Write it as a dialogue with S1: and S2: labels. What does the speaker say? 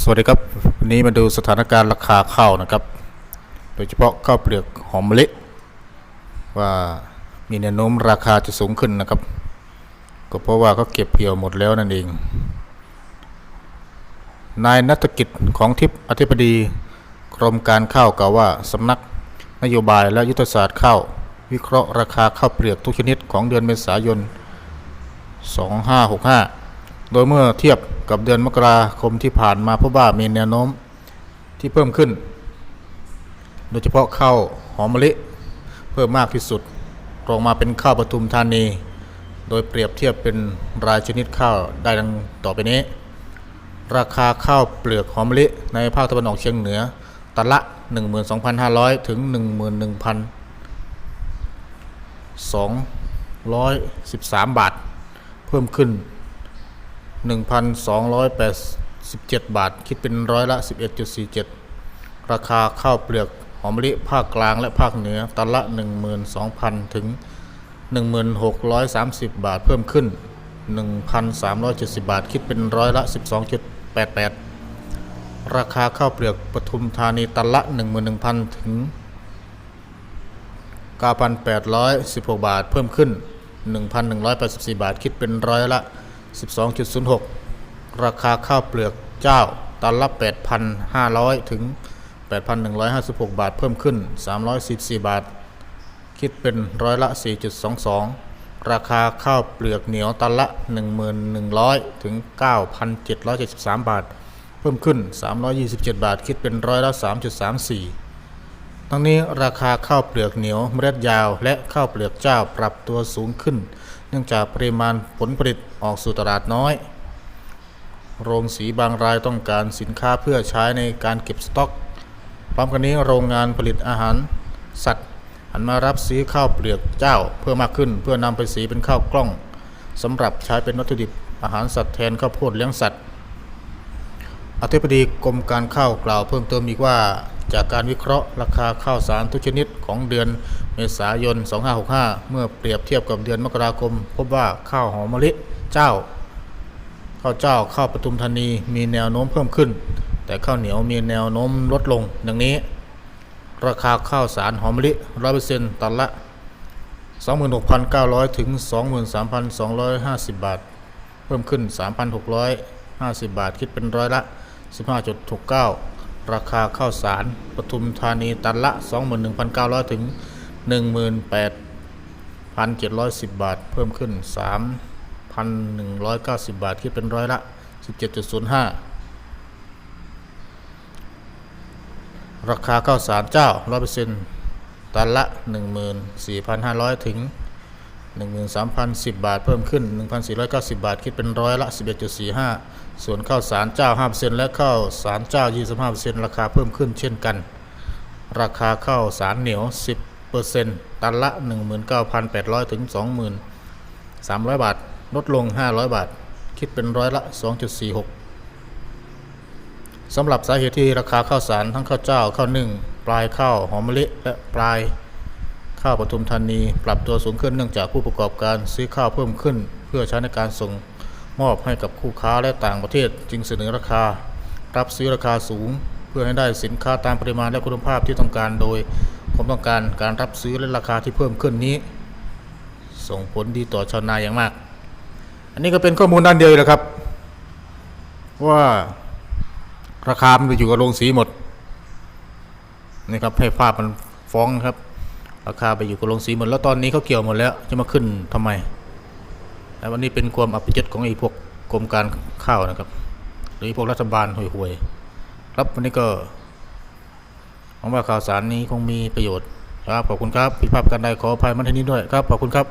S1: สวัสดีครับวันนี้มาดูสถานการณ์ราคาข้าวนะครับ โดยเฉพาะข้าวเปลือกหอมมะลิว่ามีแนวโน้มราคาจะสูงขึ้นนะครับ ก็เพราะว่าเขาเก็บเกี่ยวหมดแล้วนั่นเอง นายนัฐกิจของทิพย์อธิบดีกรมการข้าวกล่าวว่าสำนักนโยบายและยุทธศาสตร์ข้าววิเคราะห์ราคาข้าวเปลือกทุกชนิดของเดือนเมษายน 2565 โดยเมื่อเทียบกับเดือนมกราคมที่ผ่านมาพบว่ามีแนวโน้มที่เพิ่มขึ้น โดยเฉพาะข้าวหอมมะลิเพิ่มมากที่สุดรองมาเป็นข้าวปทุมธานี โดยเปรียบเทียบเป็นรายชนิดข้าวได้ดังต่อไปนี้ ราคาข้าวเปลือกหอมมะลิในภาคตะวันออกเฉียงเหนือตันละ 12,500 ถึง 11,213 บาท เพิ่มขึ้น 1,287 บาท คิดเป็นร้อยละ 11.47 ราคาข้าวเปลือกหอมมะลิภาคกลางและภาคเหนือตันละ 12,000 ถึง 1630 บาทเพิ่มขึ้น 1,370 บาท คิดเป็นร้อยละ 12.88 ราคาข้าวเปลือกปทุมธานีตันละ 11,000 ถึง 9,816 บาทเพิ่มขึ้น 1,184 บาท คิดเป็นร้อยละ 12.06 ราคาข้าวเปลือกเจ้าตันละ 8,500 ถึง 8,156 บาทเพิ่มขึ้น314บาท คิดเป็นร้อยละ 4.22 ราคาข้าวเปลือกเหนียวตันละ 1,100 ถึง 9,773 บาท เพิ่มขึ้น 327 บาท คิดเป็นร้อยละ 3.34 ทั้งนี้ราคาข้าวเปลือกเหนียวเมล็ดยาว และข้าวเปลือกเจ้าปรับตัวสูงขึ้น เนื่องจากปริมาณผลผลิต ออกสู่ตลาดน้อย โรงสีบางรายต้องการสินค้าเพื่อใช้ในการเก็บสต็อก พร้อมกันนี้โรงงานผลิตอาหารสัตว์หันมารับซื้อข้าวเปลือกเจ้าเพิ่มมากขึ้น เพื่อนำไปสีเป็นข้าวกล้องสำหรับใช้เป็นวัตถุดิบอาหารสัตว์แทนข้าวโพดเลี้ยงสัตว์ อธิบดีกรมการข้าวกล่าวเพิ่มเติมอีกว่า จากการวิเคราะห์ราคาข้าวสารทุกชนิดของเดือนเมษายน 2565 เมื่อเปรียบเทียบกับเดือนมกราคม พบว่าข้าวหอมมะลิ เจ้าข้าวเจ้าข้าวปทุมธานีมีแนวโน้มเพิ่มขึ้น แต่ข้าวเหนียวมีแนวโน้มลดลง ดังนี้ ราคาข้าวสารหอมมะลิ100%ตันละ 26,900 ถึง 23,250 บาท เพิ่มขึ้น 3,650 บาทคิดเป็นร้อยละ 15.69 ราคาข้าวสารปทุมธานีตันละ 21,900 ถึง 18,710 บาท เพิ่มขึ้น 3,190 บาทคิดเป็นร้อยละ 17.05 ราคาข้าวสารเจ้า 100%ตันละ 14,500 ถึง 13,010 บาท เพิ่มขึ้น 1,490 บาท คิดเป็นร้อยละ 11.45 ส่วนข้าวสารเจ้า 5%และข้าวสารเจ้า 25%ราคาเพิ่มขึ้นเช่นกัน ราคาข้าวสารเหนียว 10%ตันละ 19,800 ถึง23,000 บาท ลดลง 500 บาท คิดเป็นร้อยละ 2.46สำหรับสาเหตุที่ราคาข้าวสารทั้งข้าวเจ้าข้าวนึ่ง ปลายข้าวหอมมะลิและปลายข้าวปทุมธานี ปรับตัวสูงขึ้นเนื่องจากผู้ประกอบการซื้อข้าวเพิ่มขึ้น เพื่อใช้ในการส่งมอบให้กับคู่ค้าและต่างประเทศ จึงเสนอราคา รับซื้อราคาสูง เพื่อให้ได้สินค้าตามปริมาณและคุณภาพที่ต้องการโดยความต้องการการรับซื้อและราคาที่เพิ่มขึ้นนี้ ส่งผลดีต่อชาวนาอย่างมาก อันนี้ก็เป็นข้อมูลด้านเดียวเลยครับ ว่าราคามันไปอยู่กับโรงสีหมดนี่ครับให้ภาพมันฟ้องครับ ราคาไปอยู่กับโรงสีหมด แล้วตอนนี้เขาเกี่ยวหมดแล้วจะมาขึ้นทำไมแต่วันนี้เป็นความอัปยศของไอ้พวกกรมการข้าวนะครับ หรือพวกรัฐบาลห่วยๆครับวันนี้ก็หวังว่าข่าวสารนี้คงมีประโยชน์ครับขอบคุณครับผิดพากันใดขออภัยมาที่นี้ด้วยครับขอบคุณครับ